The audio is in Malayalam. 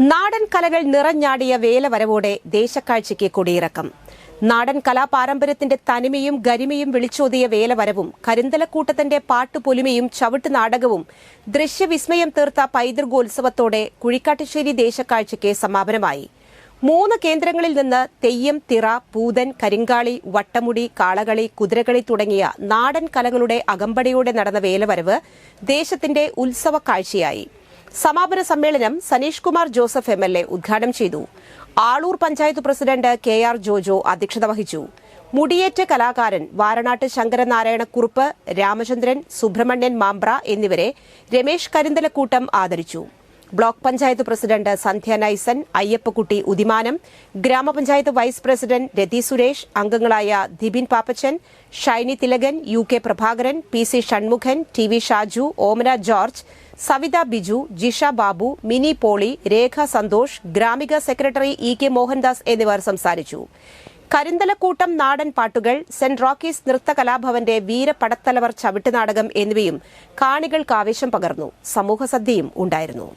നാടൻ കലകൾ നിറഞ്ഞാടിയ വേലവരവോടെ ദേശക്കാഴ്ചയ്ക്ക് കൊടിയിറക്കം. നാടൻ കലാപാരമ്പര്യത്തിന്റെ തനിമയും ഗരിമയും വിളിച്ചോതിയ വേലവരവും കരിന്തലക്കൂട്ടത്തിന്റെ പാട്ടുപൊലിമയും ചവിട്ട് നാടകവും ദൃശ്യവിസ്മയം തീർത്ത പൈതൃകോത്സവത്തോടെ കുഴിക്കാട്ടുശ്ശേരി ദേശക്കാഴ്ചയ്ക്ക് സമാപനമായി. മൂന്ന് കേന്ദ്രങ്ങളിൽ നിന്ന് തെയ്യം തിറ പൂതൻ കരിങ്കാളി വട്ടമുടി കാളകളി കുതിരകളി തുടങ്ങിയ നാടൻ കലകളുടെ അകമ്പടിയോടെ നടന്ന വേലവരവ് ദേശത്തിന്റെ ഉത്സവ കാഴ്ചയായി സമാപന സമ്മേളനം Saneesh Kumar Joseph M L A ഉദ്ഘാടനം ചെയ്തു. Aloor panchayat president K R Jojo അധ്യക്ഷത വഹിച്ചു. മുടിയേറ്റ കലാകാരൻ വാരണാട്ട് ശങ്കരനാരായണ കുറുപ്പ് രാമചന്ദ്രൻ സുബ്രഹ്മണ്യൻ മാമ്പ്ര എന്നിവരെ രമേശ് കരിന്തലക്കൂട്ടം ആദരിച്ചു. ബ്ലോക്ക് പഞ്ചായത്ത് പ്രസിഡന്റ് സന്ധ്യ നൈസൻ അയ്യപ്പക്കുട്ടി ഉദിമാനം ഗ്രാമപഞ്ചായത്ത് വൈസ് പ്രസിഡന്റ് രതി സുരേഷ് അംഗങ്ങളായ Dibin Pappachan Shiny Thilakan U K Prabhakaran P C Shanmukhan T V Shaju Omana George Savitha Biju Jisha Babu Mini Poly Rekha Santhosh Gramika secretary E K Mohandas എന്നിവർ സംസാരിച്ചു. കരിന്തലക്കൂട്ടം നാടൻ പാട്ടുകൾ സെന്റ് റോക്കീസ് നൃത്ത കലാഭവന്റെ വീരപടത്തലവർ ചവിട്ടുനാടകം എന്നിവയും കാണികൾക്ക് ആവേശം പകർന്നു. സമൂഹസദ്യയും ഉണ്ടായിരുന്നു.